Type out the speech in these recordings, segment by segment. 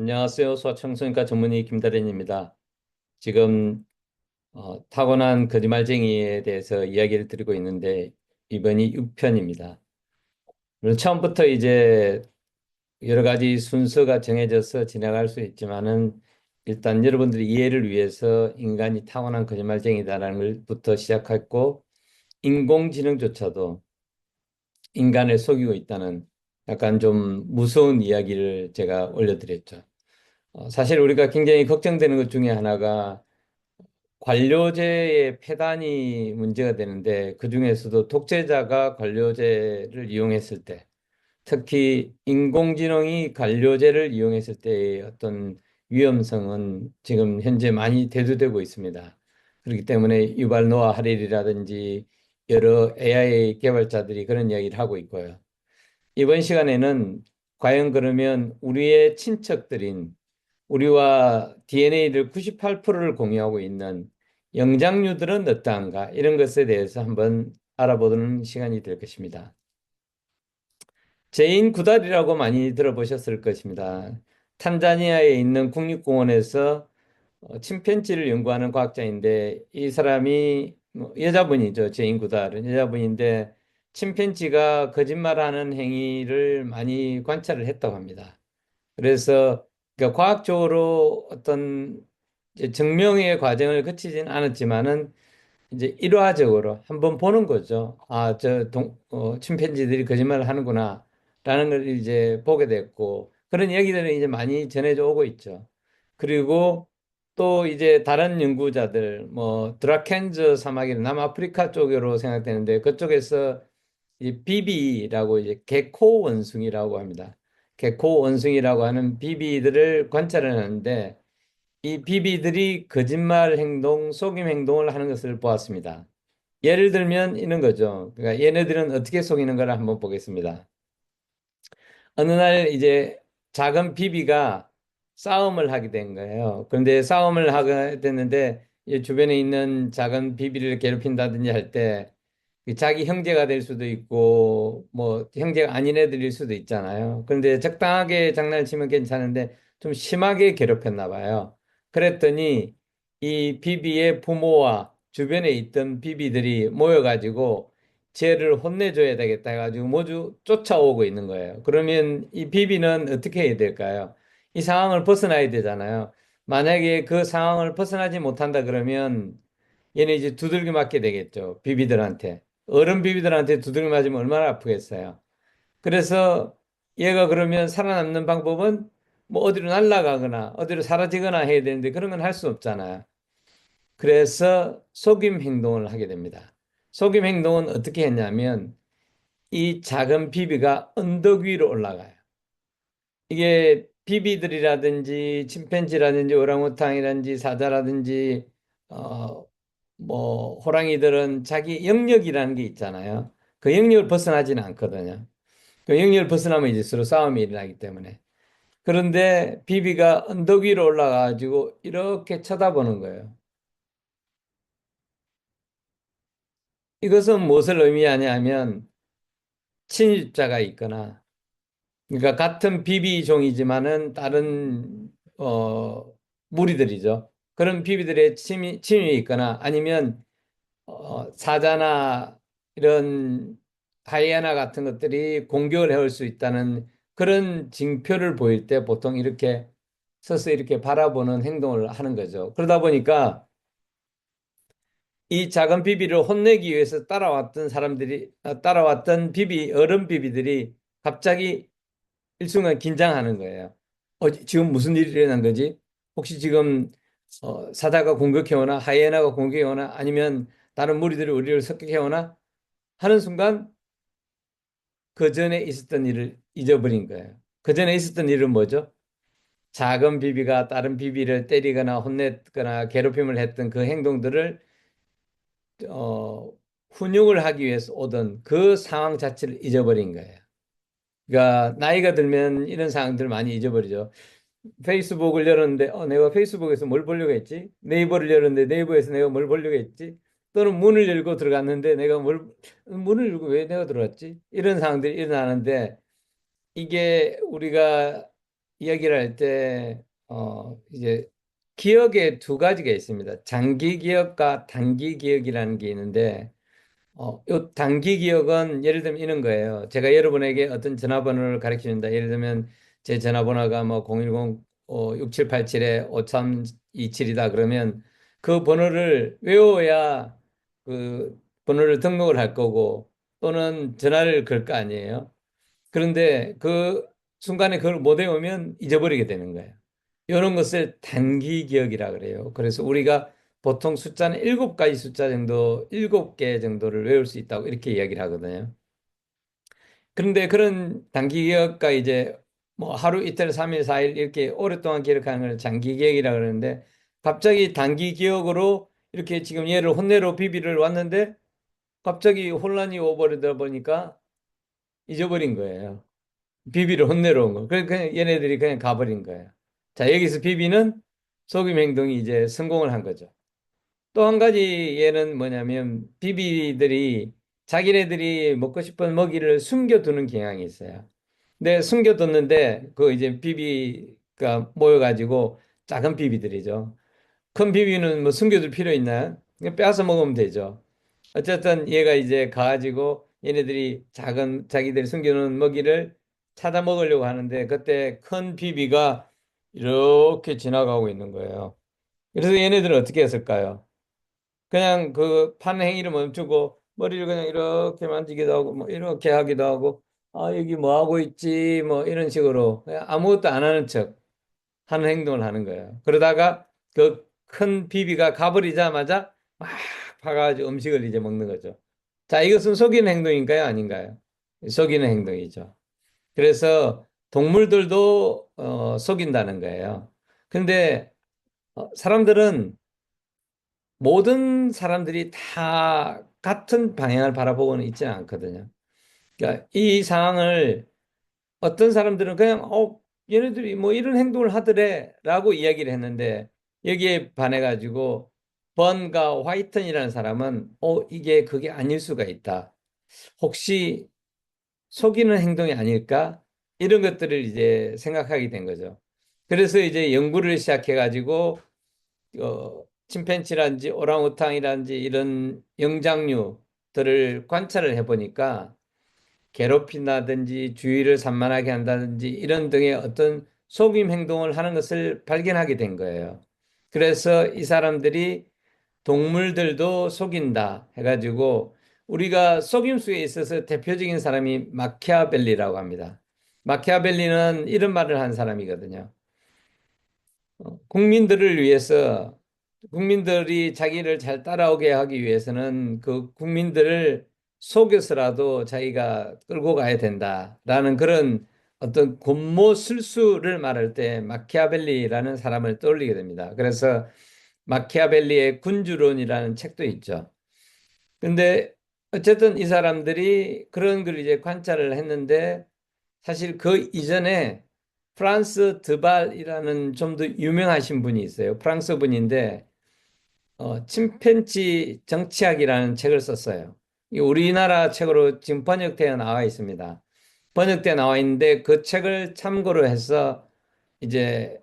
안녕하세요. 소아청소년과 전문의 김다련입니다. 지금 어, 타고난 거짓말쟁이에 대해서 이야기를 드리고 있는데 이번이 6편입니다. 물론 처음부터 이제 여러 가지 순서가 정해져서 진행할 수 있지만은 일단 여러분들의 이해를 위해서 인간이 타고난 거짓말쟁이다라는 것부터 시작했고 인공지능조차도 인간을 속이고 있다는 약간 좀 무서운 이야기를 제가 올려드렸죠. 어, 사실 우리가 굉장히 걱정되는 것 중에 하나가 관료제의 폐단이 문제가 되는데 그 중에서도 독재자가 관료제를 이용했을 때 특히 인공지능이 관료제를 이용했을 때의 어떤 위험성은 지금 현재 많이 대두되고 있습니다. 그렇기 때문에 유발 노아 하릴이라든지 여러 AI 개발자들이 그런 이야기를 하고 있고요. 이번 시간에는 과연 그러면 우리의 친척들인 우리와 DNA를 98%를 공유하고 있는 영장류들은 어떠한가 이런 것에 대해서 한번 알아보는 시간이 될 것입니다. 제인 구달이라고 많이 들어보셨을 것입니다. 탄자니아에 있는 국립공원에서 어, 침팬지를 연구하는 과학자인데 이 사람이 뭐 여자분이죠. 제인 구달은 여자분인데 침팬지가 거짓말하는 행위를 많이 관찰을 했다고 합니다. 그래서 그러니까 과학적으로 어떤 증명의 과정을 거치진 않았지만은 이제 일화적으로 한번 보는 거죠. 아, 저 동, 어, 침팬지들이 거짓말을 하는구나. 라는 걸 이제 보게 됐고, 그런 얘기들은 이제 많이 전해져 오고 있죠. 그리고 또 이제 다른 연구자들, 뭐, 드라켄즈 사막이나 남아프리카 쪽으로 생각되는데, 그쪽에서 이 비비라고 이제 개코 원숭이라고 합니다. 개코 원숭이라고 하는 비비들을 관찰하는데 이 비비들이 거짓말 행동, 속임 행동을 하는 것을 보았습니다. 예를 들면 이런 거죠. 그러니까 얘네들은 어떻게 속이는 걸 한번 보겠습니다. 어느 날 이제 작은 비비가 싸움을 하게 된 거예요. 그런데 싸움을 하게 됐는데 주변에 있는 작은 비비를 괴롭힌다든지 할 때 자기 형제가 될 수도 있고 뭐 형제가 아닌 애들일 수도 있잖아요. 그런데 적당하게 장난을 치면 괜찮은데 좀 심하게 괴롭혔나 봐요. 그랬더니 이 비비의 부모와 주변에 있던 비비들이 모여가지고 쟤를 혼내줘야 되겠다 해가지고 모두 쫓아오고 있는 거예요. 그러면 이 비비는 어떻게 해야 될까요? 이 상황을 벗어나야 되잖아요. 만약에 그 상황을 벗어나지 못한다 그러면 얘는 이제 두들겨 맞게 되겠죠. 비비들한테. 어른 비비들한테 두들겨 맞으면 얼마나 아프겠어요. 그래서 얘가 그러면 살아남는 방법은 뭐 어디로 날아가거나 어디로 사라지거나 해야 되는데 그런 건 할 수 없잖아요. 그래서 속임 행동을 하게 됩니다. 속임 행동은 어떻게 했냐면 이 작은 비비가 언덕 위로 올라가요. 이게 비비들이라든지 침팬지라든지 오랑우탕이라든지 사자라든지 어, 뭐 호랑이들은 자기 영역이라는 게 있잖아요. 그 영역을 벗어나지는 않거든요. 그 영역을 벗어나면 이제 서로 싸움이 일어나기 때문에. 그런데 비비가 언덕 위로 올라가가지고 이렇게 쳐다보는 거예요. 이것은 무엇을 의미하냐면 친입자가 있거나 그러니까 같은 비비 종이지만은 다른 어 무리들이죠. 그런 비비들의 침이, 침이 있거나 아니면 어, 사자나 이런 하이에나 같은 것들이 공격을 해올 수 있다는 그런 징표를 보일 때 보통 이렇게 서서 이렇게 바라보는 행동을 하는 거죠. 그러다 보니까 이 작은 비비를 혼내기 위해서 따라왔던 사람들이 어, 따라왔던 비비 어른 비비들이 갑자기 일순간 긴장하는 거예요. 어, 지금 무슨 일이 일어난 거지? 혹시 지금 어, 사자가 공격해오나 하이에나가 공격해오나 아니면 다른 무리들이 우리를 습격해오나 하는 순간 그 전에 있었던 일을 잊어버린 거예요. 그 전에 있었던 일은 뭐죠? 작은 비비가 다른 비비를 때리거나 혼냈거나 괴롭힘을 했던 그 행동들을 어, 훈육을 하기 위해서 오던 그 상황 자체를 잊어버린 거예요. 그러니까 나이가 들면 이런 상황들을 많이 잊어버리죠. 페이스북을 열었는데 어, 내가 페이스북에서 뭘 보려고 했지? 네이버를 열었는데 네이버에서 내가 뭘 보려고 했지? 또는 문을 열고 들어갔는데 내가 뭘 문을 열고 왜 내가 들어갔지? 이런 상황들이 일어나는데 이게 우리가 이야기를 할 때, 어, 이제 기억에 두 가지가 있습니다. 장기 기억과 단기 기억이라는 게 있는데, 어, 요 단기 기억은 예를 들면 이런 거예요. 제가 여러분에게 어떤 전화번호를 가르쳐 준다. 예를 들면 제 전화번호가 뭐 010 어, 6787에 5327이다. 그러면 그 번호를 외워야 그 번호를 등록을 할 거고 또는 전화를 걸 거 아니에요. 그런데 그 순간에 그걸 못 외우면 잊어버리게 되는 거예요. 이런 것을 단기 기억이라 그래요. 그래서 우리가 보통 숫자는 일곱 가지 숫자 정도, 일곱 개 정도를 외울 수 있다고 이렇게 이야기를 하거든요. 그런데 그런 단기 기억과 이제 뭐 하루 이틀, 삼일, 사일 이렇게 오랫동안 기억하는 걸 장기 기억이라 그러는데 갑자기 단기 기억으로 이렇게 지금 얘를 혼내로 비비를 왔는데 갑자기 혼란이 오버리다 보니까 잊어버린 거예요. 비비를 혼내러 온 거. 그러니까 그냥 얘네들이 그냥 가버린 거예요. 자, 여기서 비비는 속임 행동이 이제 성공을 한 거죠. 또 한 가지 얘는 뭐냐면 비비들이 자기네들이 먹고 싶은 먹이를 숨겨두는 경향이 있어요. 근데 숨겨뒀는데 그 이제 비비가 모여가지고 작은 비비들이죠. 큰 비비는 뭐 숨겨둘 필요? 그냥 빼앗아 먹으면 되죠. 어쨌든 얘가 이제 가가지고 얘네들이 작은 자기들이 숨겨놓은 먹이를 찾아 먹으려고 하는데 그때 큰 비비가 이렇게 지나가고 있는 거예요. 그래서 얘네들은 어떻게 했을까요? 그냥 그 파는 행위를 멈추고 머리를 그냥 이렇게 만지기도 하고 뭐 이렇게 하기도 하고 아 여기 뭐 하고 있지 뭐 이런 식으로 아무것도 안 하는 척 하는 행동을 하는 거예요. 그러다가 그 큰 비비가 가버리자마자 막 파가지고 음식을 이제 먹는 거죠. 자, 이것은 속이는 행동인가요? 아닌가요? 속이는 행동이죠. 그래서 동물들도 어, 속인다는 거예요. 근데 어, 사람들은 모든 사람들이 다 같은 방향을 바라보고는 있지는 않거든요. 그러니까 이 상황을 어떤 사람들은 그냥 어 얘네들이 뭐 이런 행동을 하더래라고 이야기를 했는데 여기에 반해 가지고 번과 화이턴이라는 사람은 어 이게 그게 아닐 수가 있다. 혹시 속이는 행동이 아닐까? 이런 것들을 이제 생각하게 된 거죠. 그래서 이제 연구를 시작해 가지고 어, 침팬지라든지 오랑우탕이라든지 이런 영장류들을 관찰을 해 보니까 괴롭힌다든지 주의를 산만하게 한다든지 이런 등의 어떤 속임 행동을 하는 것을 발견하게 된 거예요. 그래서 이 사람들이 동물들도 속인다 해가지고 우리가 속임수에 있어서 대표적인 사람이 마키아벨리라고 합니다. 마키아벨리는 이런 말을 한 사람이거든요. 어, 국민들을 위해서 국민들이 자기를 잘 따라오게 하기 위해서는 그 국민들을 속여서라도 자기가 끌고 가야 된다라는 그런 어떤 곤모술수를 말할 때 마키아벨리라는 사람을 떠올리게 됩니다. 그래서 마키아벨리의 군주론이라는 책도 있죠. 근데 어쨌든 이 사람들이 그런 걸 이제 관찰을 했는데 사실 그 이전에 프랑스 드발이라는 좀 더 유명하신 분이 있어요. 프랑스 분인데 어, 침팬지 정치학이라는 책을 썼어요. 우리나라 책으로 지금 번역되어 나와 있습니다. 번역되어 나와 있는데 그 책을 참고로 해서 이제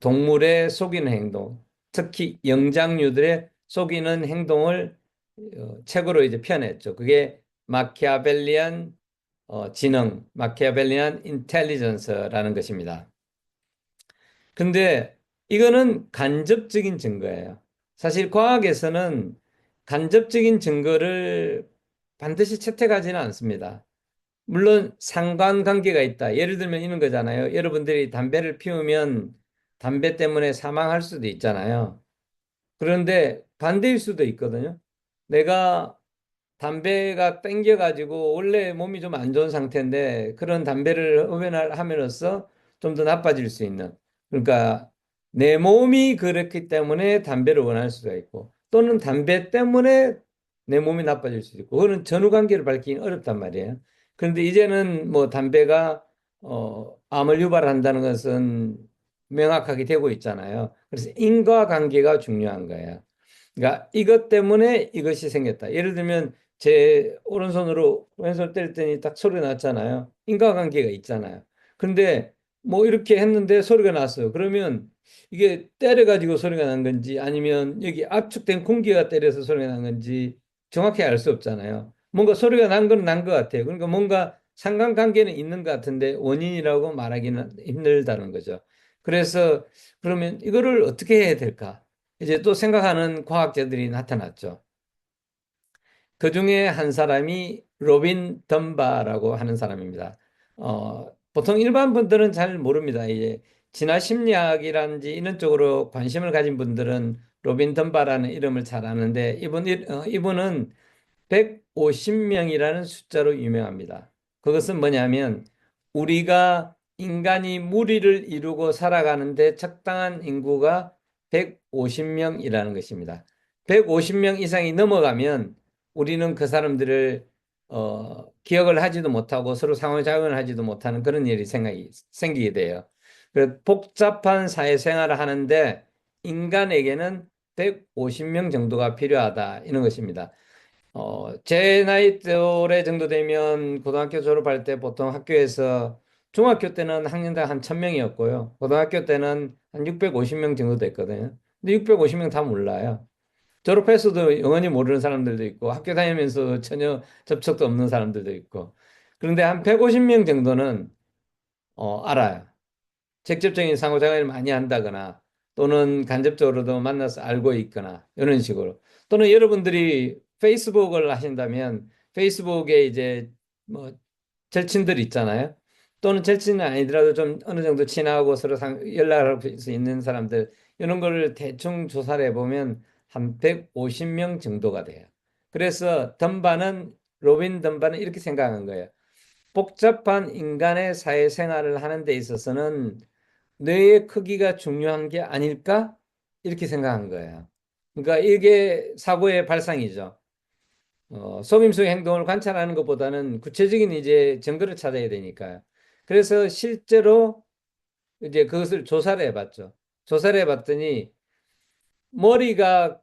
동물의 속이는 행동, 특히 영장류들의 속이는 행동을 어, 책으로 이제 펴냈죠. 그게 마키아벨리안 어, 지능, 마키아벨리안 인텔리전스라는 것입니다. 근데 이거는 간접적인 증거예요. 사실 과학에서는 간접적인 증거를 반드시 채택하지는 않습니다. 물론 상관관계가 있다. 예를 들면 이런 거잖아요. 여러분들이 담배를 피우면 담배 때문에 사망할 수도 있잖아요. 그런데 반대일 수도 있거든요. 내가 담배가 땡겨가지고 원래 몸이 좀 안 좋은 상태인데 그런 담배를 흡연함으로써 좀 더 나빠질 수 있는. 그러니까 내 몸이 그렇기 때문에 담배를 원할 수가 있고 또는 담배 때문에 내 몸이 나빠질 수 있고 그거는 전후 관계를 밝히기는 어렵단 말이에요. 그런데 이제는 뭐 담배가 어, 암을 유발한다는 것은 명확하게 되고 있잖아요. 그래서 인과 관계가 중요한 거예요. 그러니까 이것 때문에 이것이 생겼다. 예를 들면 제 오른손으로 왼손 때릴 때니 딱 소리 났잖아요. 인과 관계가 있잖아요. 근데 뭐 이렇게 했는데 소리가 났어요. 그러면 이게 때려가지고 소리가 난 건지 아니면 여기 압축된 공기가 때려서 소리가 난 건지 정확히 알 수 없잖아요. 뭔가 소리가 난 건 난 것 같아요. 그러니까 뭔가 상관관계는 있는 것 같은데 원인이라고 말하기는 힘들다는 거죠. 그래서 그러면 이거를 어떻게 해야 될까? 이제 또 생각하는 과학자들이 나타났죠. 그 중에 한 사람이 로빈 덤바라고 하는 사람입니다. 어, 보통 일반 분들은 잘 모릅니다. 이제 진화 심리학이라든지 이런 쪽으로 관심을 가진 분들은 로빈 덤바라는 이름을 잘 아는데 이분 어, 이분은 150명이라는 숫자로 유명합니다. 그것은 뭐냐면 우리가 인간이 무리를 이루고 살아가는데 적당한 인구가 150명이라는 것입니다. 150명 이상이 넘어가면 우리는 그 사람들을 어, 기억을 하지도 못하고 서로 상호작용을 하지도 못하는 그런 일이 생각이 생기게 돼요. 그 복잡한 사회생활을 하는데 인간에게는 150명 정도가 필요하다 이런 것입니다. 어, 제 나이 또래 정도 되면 고등학교 졸업할 때 보통 학교에서 중학교 때는 학년당 한 1000명이었고요. 고등학교 때는 한 650명 정도 됐거든요. 근데 650명 다 몰라요. 졸업해서도 영원히 모르는 사람들도 있고 학교 다니면서 전혀 접촉도 없는 사람들도 있고 그런데 한 150명 정도는 어, 알아요. 직접적인 상호작용을 많이 한다거나 또는 간접적으로도 만나서 알고 있거나 이런 식으로 또는 여러분들이 페이스북을 하신다면 페이스북에 이제 뭐 절친들 있잖아요. 또는 절친은 아니더라도 좀 어느 정도 친하고 서로 연락을 할수 있는 사람들 이런 거를 대충 조사를 해보면 한 150명 정도가 돼요. 그래서 덤바는 로빈 덤바는 이렇게 생각한 거예요. 복잡한 인간의 사회생활을 하는 데 있어서는 뇌의 크기가 중요한 게 아닐까? 이렇게 생각한 거예요. 그러니까 이게 사고의 발상이죠. 어, 속임수의 행동을 관찰하는 것보다는 구체적인 이제 증거를 찾아야 되니까요. 그래서 실제로 이제 그것을 조사를 해봤죠. 조사를 해봤더니 머리가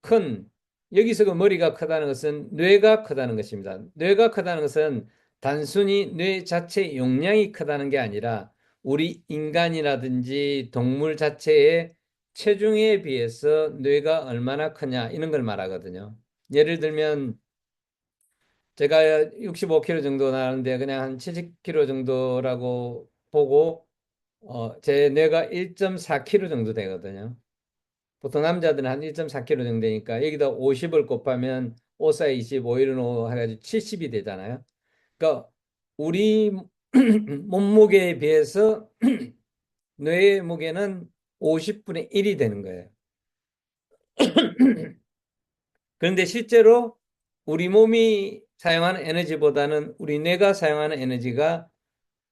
큰 여기서 그 머리가 크다는 것은 뇌가 크다는 것입니다. 뇌가 크다는 것은 단순히 뇌 자체 용량이 크다는 게 아니라 우리 인간이라든지 동물 자체의 체중에 비해서 뇌가 얼마나 크냐 이런 걸 말하거든요. 예를 들면 제가 65kg 정도 나는데 그냥 한 70kg 정도라고 보고 어, 제 뇌가 1.4kg 정도 되거든요. 보통 남자들은 한 1.4kg 정도 되니까 여기다 50을 곱하면 5, 4, 20, 5, 1은 5 해가지고 70이 되잖아요. 그러니까 우리 몸무게에 비해서 뇌의 무게는 50분의 1이 되는 거예요. 그런데 실제로 우리 몸이 사용하는 에너지보다는 우리 뇌가 사용하는 에너지가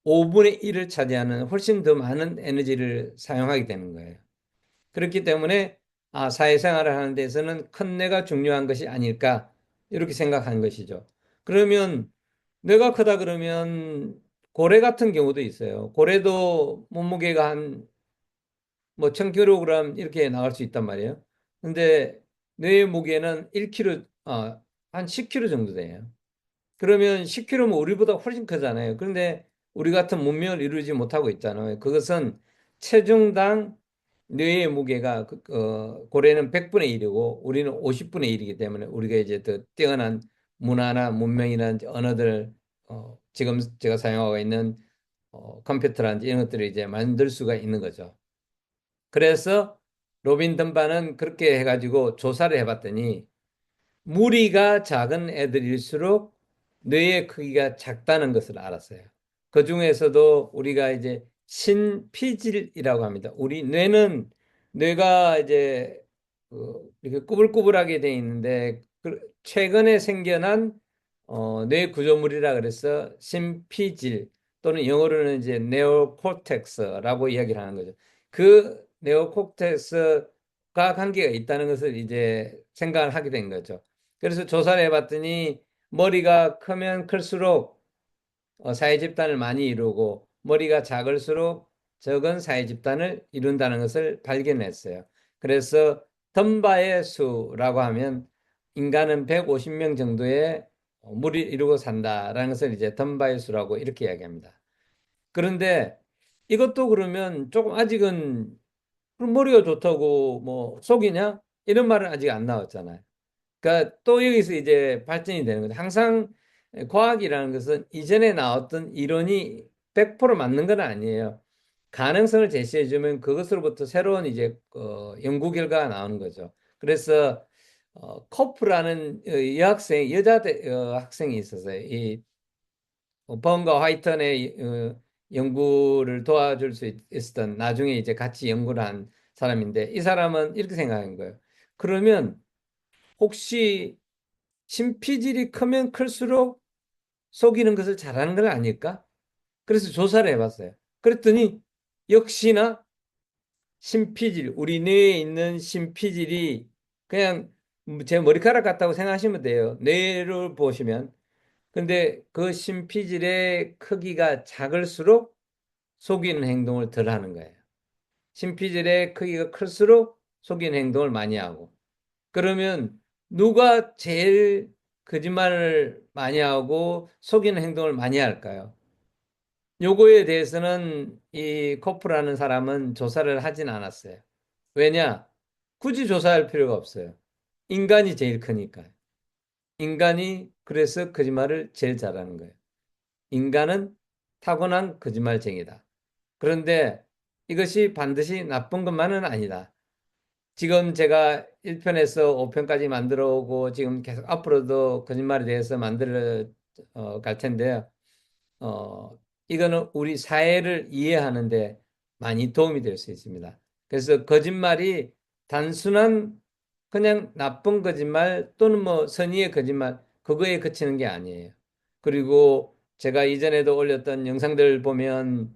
5분의 1을 차지하는 훨씬 더 많은 에너지를 사용하게 되는 거예요. 그렇기 때문에 아, 사회생활을 하는 데서는 큰 뇌가 중요한 것이 아닐까 이렇게 생각하는 것이죠. 그러면 뇌가 크다 그러면 고래 같은 경우도 있어요. 고래도 몸무게가 한 뭐 1000kg 이렇게 나갈 수 있단 말이에요. 근데 뇌의 무게는 1kg, 아, 한 10kg 정도 돼요. 그러면 10kg면 우리보다 훨씬 크잖아요. 그런데 우리 같은 문명을 이루지 못하고 있잖아요. 그것은 체중당 뇌의 무게가 그, 어, 고래는 100분의 1이고 우리는 50분의 1이기 때문에 우리가 이제 더 뛰어난 문화나 문명이나 언어들 어, 지금 제가 사용하고 있는 어, 컴퓨터라든지 이런 것들을 이제 만들 수가 있는 거죠. 그래서 로빈 덤바는 그렇게 해가지고 조사를 해봤더니 무리가 작은 애들일수록 뇌의 크기가 작다는 것을 알았어요. 그 중에서도 우리가 이제 신피질이라고 합니다. 우리 뇌는 뇌가 이제 그 이렇게 꾸불꾸불하게 돼 있는데 그 최근에 생겨난 어, 뇌 구조물이라 그래서 신피질 또는 영어로는 이제 네오코텍스라고 이야기를 하는 거죠. 그 네오코텍스가 관계가 있다는 것을 이제 생각을 하게 된 거죠. 그래서 조사를 해봤더니 머리가 크면 클수록 어, 사회 집단을 많이 이루고 머리가 작을수록 적은 사회 집단을 이룬다는 것을 발견했어요. 그래서 덤바의 수라고 하면 인간은 150명 정도의 무리 이루고 산다라는 것을 이제 덤바의 수라고 이렇게 이야기합니다. 그런데 이것도 그러면 조금 아직은 머리가 좋다고 뭐 속이냐? 이런 말은 아직 안 나왔잖아요. 그러니까 또 여기서 이제 발전이 되는 거죠. 항상 과학이라는 것은 이전에 나왔던 이론이 100% 맞는 건 아니에요. 가능성을 제시해주면 그것으로부터 새로운 이제 어, 연구 결과가 나오는 거죠. 그래서 어, 코프라는 어, 여학생 여자 대, 어, 학생이 있었어요. 이 범과 화이턴의 어, 연구를 도와줄 수 있- 있었던 나중에 이제 같이 연구를 한 사람인데 이 사람은 이렇게 생각한 거예요. 그러면 혹시 신피질이 크면 클수록 속이는 것을 잘하는 건 아닐까? 그래서 조사를 해봤어요. 그랬더니 역시나 심피질, 우리 뇌에 있는 심피질이 그냥 제 머리카락 같다고 생각하시면 돼요. 뇌를 보시면. 근데 그 심피질의 크기가 작을수록 속이는 행동을 덜 하는 거예요. 심피질의 크기가 클수록 속이는 행동을 많이 하고. 그러면 누가 제일 거짓말을 많이 하고 속이는 행동을 많이 할까요? 요거에 대해서는 이 코프라는 사람은 조사를 하진 않았어요. 왜냐? 굳이 조사할 필요가 없어요. 인간이 제일 크니까. 인간이 그래서 거짓말을 제일 잘하는 거예요. 인간은 타고난 거짓말쟁이다. 그런데 이것이 반드시 나쁜 것만은 아니다. 지금 제가 1편에서 5편까지 만들어 오고 지금 계속 앞으로도 거짓말에 대해서 만들어 어, 갈 텐데요. 어, 이거는 우리 사회를 이해하는데 많이 도움이 될 수 있습니다. 그래서 거짓말이 단순한 그냥 나쁜 거짓말 또는 뭐 선의의 거짓말 그거에 그치는 게 아니에요. 그리고 제가 이전에도 올렸던 영상들 보면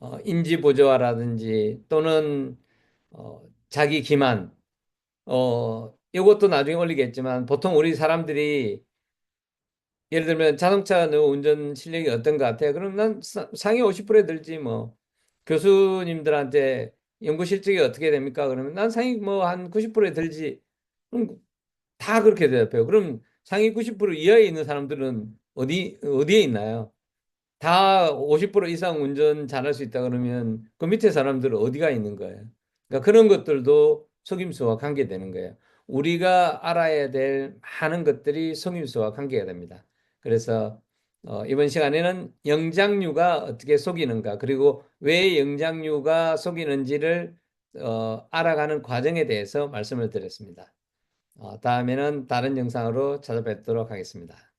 어, 인지 보조화라든지 또는 어, 자기 기만 어, 이것도 나중에 올리겠지만 보통 우리 사람들이 예를 들면 자동차 너 운전 실력이 어떤 것 같아요? 그럼 난 사- 상위 50%에 들지 뭐. 교수님들한테 연구 실적이 어떻게 됩니까? 그러면 난 상위 뭐 한 90%에 들지. 다 그렇게 대답해요. 그럼 상위 90% 이하에 있는 사람들은 어디 어디에 있나요? 다 50% 이상 운전 잘할 수 있다 그러면 그 밑에 사람들은 어디가 있는 거예요? 그러니까 그런 것들도 속임수와 관계되는 거예요. 우리가 알아야 될 많은 것들이 속임수와 관계가 됩니다. 그래서 어, 이번 시간에는 영장류가 어떻게 속이는가 그리고 왜 영장류가 속이는지를 어, 알아가는 과정에 대해서 말씀을 드렸습니다. 어, 다음에는 다른 영상으로 찾아뵙도록 하겠습니다.